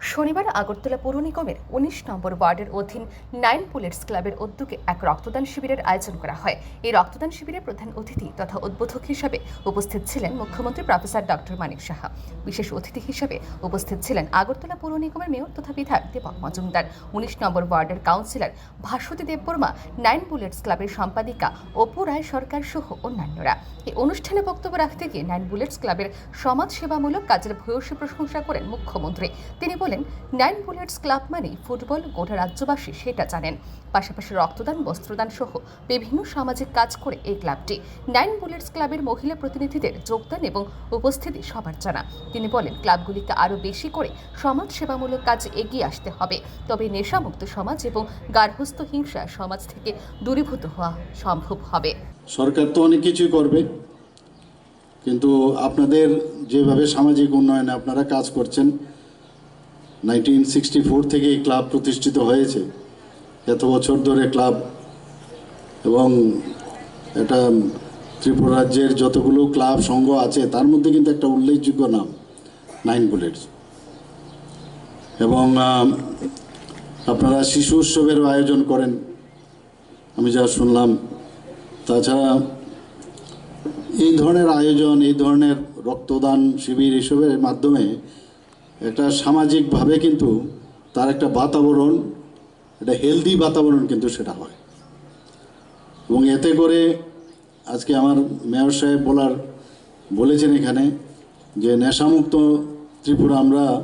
শনিবার আগরতলা পৌর নিগমের উনিশ নম্বর ওয়ার্ডের অধীন নাইন বুলেটস ক্লাবের উদ্যোগে এক রক্তদান শিবিরের আয়োজন করা হয়। এই রক্তদান শিবিরে প্রধান অতিথি তথা উদ্বোধক হিসাবে উপস্থিত ছিলেন মুখ্যমন্ত্রী প্রফেসর ডক্টর মানিক সাহা। বিশেষ অতিথি হিসাবে উপস্থিত ছিলেন আগরতলা পৌর নিগমের মেয়র তথা বিধায়ক দীপক মজুমদার, উনিশ নম্বর ওয়ার্ডের councillor Bhaswati Debbarma, nine bullets ক্লাবের সম্পাদিকা অপু রায় সরকার সহ অন্যান্যরা। এই অনুষ্ঠানে বক্তব্য রাখতে গিয়ে নাইন বুলেটস ক্লাবের সমাজ সেবামূলক কাজের ভূয়সী প্রশংসা করেন মুখ্যমন্ত্রী। তিনি বলেন নাইন বুলেটস ক্লাব মানে ফুটবল, গোটা রাজ্যবাসী সেটা জানেন। পাশাপাশি রক্তদান, বস্ত্রদান সহ বিভিন্ন সামাজিক কাজ করে এই ক্লাবটি। নাইন বুলেটস ক্লাবের মহিলা প্রতিনিধিদের যোগদান এবং উপস্থিতি সবার জানা। তিনি বলেন, ক্লাবগুলিকে আরও বেশি করে সমাজ সেবামূলক কাজে এগিয়ে আসতে হবে। তবে নেশামুক্ত সমাজ এবং গার্হস্থ্য হিংসা সমাজ থেকে দূরীভূত হওয়া সম্ভব হবে। সরকার তো অনেক কিছুই করবে। কিন্তু আপনাদের যেভাবে সামাজিক উন্নয়নে আপনারা কাজ করছেন নাইনটিন সিক্সটি ফোর থেকে এই ক্লাব প্রতিষ্ঠিত হয়েছে। এত বছর ধরে ক্লাব এবং এটা ত্রিপুরা রাজ্যের যতগুলো ক্লাব সংঘ আছে, তার মধ্যে কিন্তু একটা উল্লেখযোগ্য নাম নাইন বুলেটস এবং আপনারা শিশু উৎসবেরও আয়োজন করেন, আমি যা শুনলাম। তাছাড়া এই ধরনের আয়োজন, এই ধরনের রক্তদান শিবির এসবের মাধ্যমে একটা সামাজিকভাবে কিন্তু তার একটা বাতাবরণ, একটা হেলদি বাতাবরণ কিন্তু সেটা হয়। এবং এতে করে আজকে আমার মেয়র সাহেব বলার, বলেছেন এখানে যে নেশামুক্ত ত্রিপুরা আমরা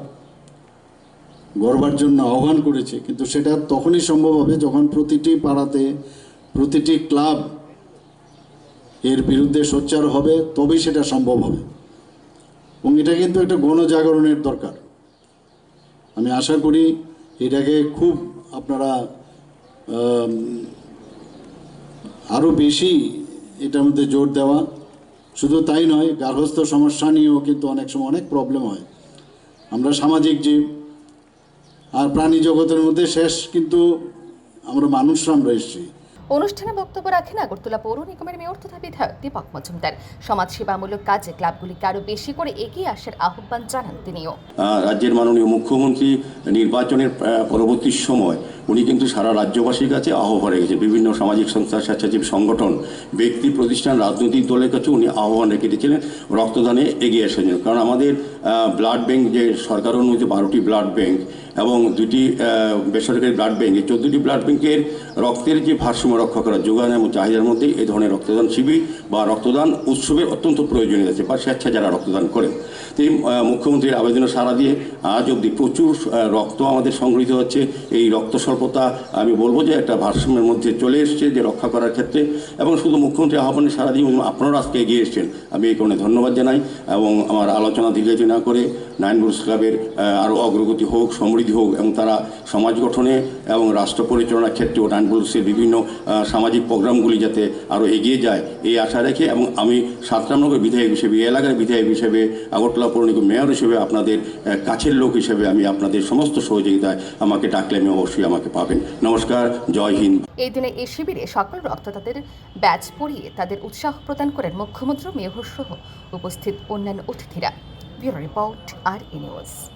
গড়বার জন্য আহ্বান করেছি, কিন্তু সেটা তখনই সম্ভব হবে যখন প্রতিটি পাড়াতে, প্রতিটি ক্লাব এর বিরুদ্ধে সোচ্চার হবে, তবেই সেটা সম্ভব হবে। এবং এটা কিন্তু একটা গণজাগরণের দরকার। আমি আশা করি এটাকে খুব আপনারা আরও বেশি এটার মধ্যে জোর দেওয়া। শুধু তাই নয়, গার্হস্থ্য সমস্যা নিয়েও কিন্তু অনেক সময় অনেক প্রবলেম হয়। আমরা সামাজিক জীব আর প্রাণী জগতের মধ্যে শেষ কিন্তু আমরা মানুষরা আমরা এসেছি। অনুষ্ঠানে বক্তব্য রাখেন আগরতলা পৌর নিগমের মেয়র তথা বিধায়ক দীপক মজুমদার। সমাজ সেবামূলক কাজে ক্লাবগুলিকে আরও বেশি করে এগিয়ে আসার আহ্বান জানান তিনিও। রাজ্যের মাননীয় মুখ্যমন্ত্রী নির্বাচনের পরবর্তী সময় উনি কিন্তু সারা রাজ্যবাসীর কাছে আহ্বান রেখেছে বিভিন্ন সামাজিক সংস্থা, স্বেচ্ছাসেবী সংগঠন, ব্যক্তি, প্রতিষ্ঠান, রাজনৈতিক দলের কাছে উনি আহ্বান রেখে দিয়েছিলেন, রক্তদানে এগিয়ে আসার জন্য কারণ আমাদের ব্লাড ব্যাংক যে সরকার অনুমতি বারোটি ব্লাড ব্যাংক এবং দুটি বেসরকারি ব্লাড ব্যাংক, এই চোদ্দটি ব্লাড ব্যাংকের রক্তের যে ভারসাম্য রক্ষা করা যোগান এবং চাহিদার মধ্যে এই ধরনের রক্তদান শিবির বা রক্তদান উৎসবের অত্যন্ত প্রয়োজনীয় আছে বা স্বেচ্ছা যারা রক্তদান করেন। তো মুখ্যমন্ত্রীর আবেদনে সাড়া দিয়ে আজ অবধি প্রচুর রক্ত আমাদের সংগৃহীত হচ্ছে। এই রক্ত স্বল্পতা আমি বলব যে একটা ভারসাম্যের মধ্যে চলে এসছে, যে রক্ষা করার ক্ষেত্রে। এবং শুধু মুখ্যমন্ত্রী আহ্বানে সারা দিয়ে আপনারা আজকে এগিয়ে এসছেন। আমি এই কারণে ধন্যবাদ জানাই। এবং আমার আলোচনা দীর্ঘায়িত না করে নাইন বুলস ক্লাবের আরও অগ্রগতি হোক, সমৃদ্ধি হোক, এবং তারা সমাজ গঠনে এবং রাষ্ট্র পরিচালনার ক্ষেত্রেও নাইন বুলসের বিভিন্ন সামাজিক প্রোগ্রামগুলি যাতে আরও এগিয়ে যায়, এই আশা রেখে এবং আমি সাতরামনগর বিধায়ক হিসেবে এলাকার বিধায়ক হিসেবে, আগরতলা পৌর নিগম মেয়র হিসেবে আপনাদের কাছের লোক হিসেবে আমি আপনাদের সমস্ত সহযোগিতায় আমাকে ডাকলে আমি অবশ্যই আমাকে পাবেন। নমস্কার, জয় হিন্দ। এই দিনে এই শিবিরে সকল রক্তদাতাদের ব্যাচ পরিয়ে তাদের উৎসাহ প্রদান করেন মুখ্যমন্ত্রী মেহর সহ উপস্থিত অন্যান্য অতিথিরা। ব্যুরো রিপোর্ট, আর নিউজ।